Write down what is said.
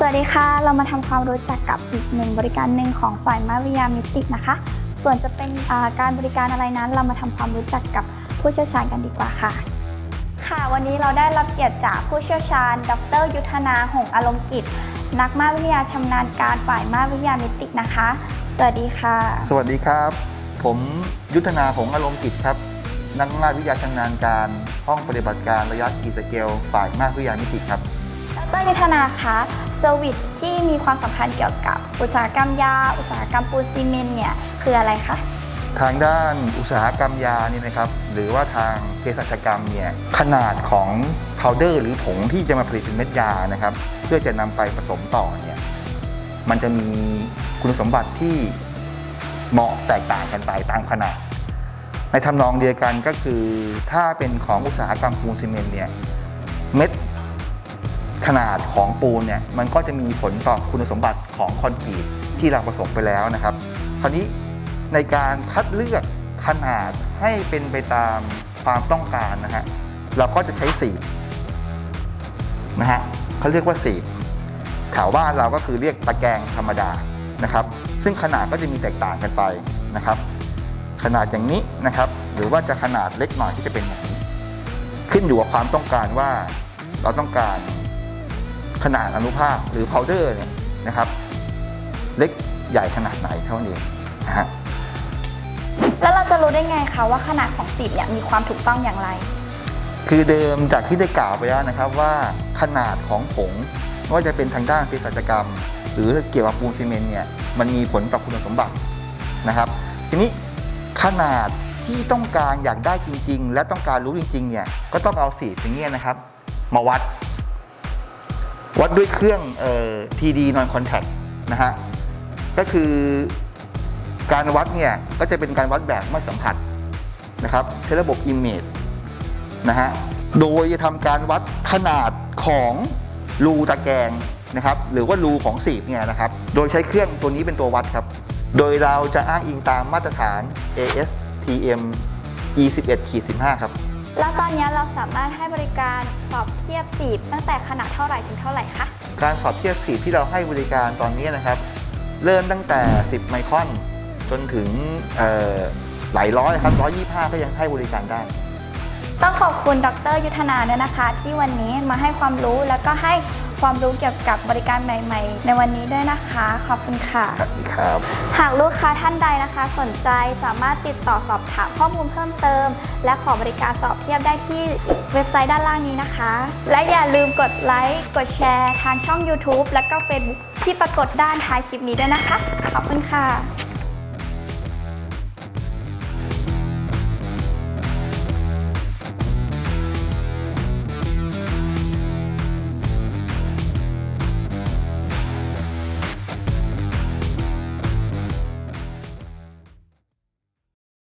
สวัสดีค่ะ เรามาทำความรู้จักกับอีกหนึ่งบริการหนึ่งของฝ่ายมาวิยามิตินะคะ ส่วนจะเป็นการบริการอะไรนั้น เรามาทำความรู้จักกับผู้เชี่ยวชาญกันดีกว่าค่ะ ค่ะ วันนี้เราได้รับเกียรติจากผู้เชี่ยวชาญ ดร ยุทธนา หงอารมกิจ นักมาวิทยาชำนาญการฝ่ายมาวิทยามิตินะคะ สวัสดีค่ะ สวัสดีครับ ผมยุทธนา หงอารมกิจครับ นักมาวิทยาชำนาญการ ห้องปฏิบัติการระยะกีสเกล ฝ่ายมาวิทยามิติครับ ดรยุทธนาคะเซอร์วิสที่มีความสำคัญเกี่ยวกับอุตสาหกรรมยา อุตสาหกรรมปูนซีเมนต์เนี่ยคืออะไรคะทางด้านอุตสาหกรรมยานี่นะครับหรือว่าทางเภสัชกรรมเนี่ยขนาดของพาวเดอร์หรือผงที่จะมาผลิตเป็นเม็ดยานะครับเพื่อจะนำไปผสมต่อเนี่ยมันจะมีคุณสมบัติที่เหมาะแตกต่างกันไปตามขนาด ในทำนองเดียวกันก็คือถ้าเป็นของอุตสาหกรรมปูนซีเมนต์เนี่ยเม็ด ขนาดของปูนเนี่ยมันก็จะมีผลต่อคุณสมบัติของคอนกรีตที่เราผสมไปแล้วนะครับ คราวนี้ในการคัดเลือกขนาดให้เป็นไปตามความต้องการนะฮะเราก็จะใช้สีบนะฮะเขาเรียกว่าสีบแถวบ้านเราก็คือเรียกตะแกรงธรรมดานะครับ ซึ่งขนาดก็จะมีแตกต่างกันไปนะครับ ขนาดอย่างนี้นะครับ หรือว่าจะขนาดเล็กหน่อยที่จะเป็นอย่างนี้ขึ้นอยู่กับความต้องการว่าเราต้องการ ขนาดอนุภาคหรือพาวเดอร์เนี่ยนะครับ เล็กใหญ่ขนาดไหนเท่านั้นเองนะฮะแล้วเราจะรู้ได้ไงคะว่าขนาดของสีบเนี่ยมีความถูกต้องอย่างไร คือเดิมจากที่ได้กล่าวไปแล้วนะครับว่าขนาดของผงไม่ว่าจะเป็นทางด้านเภสัชกรรม หรือเกี่ยวกับปูนซีเมนต์เนี่ยมันมีผลต่อคุณสมบัตินะครับ ทีนี้ขนาดที่ต้องการอยากได้จริง ๆ และต้องการรู้จริงๆเนี่ยก็ต้องเอาสีอย่างเงี้ยนะครับ มาวัด วัดด้วยเครื่องเอ่อ TD non contact นะฮะ ก็คือการวัดเนี่ย ก็จะเป็นการวัดแบบไม่สัมผัสนะครับใช้ระบบ Image นะฮะ โดยจะทำการวัดขนาดของรูตะแกรงนะครับ หรือว่ารูของสีบเนี่ยนะครับ โดยใช้เครื่องตัวนี้เป็นตัววัดครับ โดยเราจะอ้างอิงตามมาตรฐาน ASTM E11-15 ครับ แล้วตอนนี้เราสามารถให้บริการสอบเทียบสีบตั้งแต่ขนาดเท่าไหร่ถึงเท่าไหร่คะ การสอบเทียบสีบที่เราให้บริการตอนนี้นะครับ เริ่มตั้งแต่ 10 ไมครอน จนถึงเอ่อหลายร้อยครับ125ก็ยังให้บริการได้ ต้องขอบคุณดรยุทธนาด้วยนะคะ ที่วันนี้มาให้ความรู้แล้วก็ให้ ความรู้เกี่ยวกับบริการใหม่ ๆ ในวันนี้ด้วยนะคะ ขอบคุณค่ะครับครับ หากลูกค้าท่านใดนะคะ สนใจสามารถติดต่อสอบถามข้อมูลเพิ่มเติม และขอบริการสอบเทียบได้ที่เว็บไซต์ด้านล่างนี้นะคะ และอย่าลืมกดไลค์กดแชร์ ทางช่อง YouTube และก็ Facebook ที่ปรากฏด้านท้ายคลิปนี้ด้วยนะคะ ขอบคุณค่ะ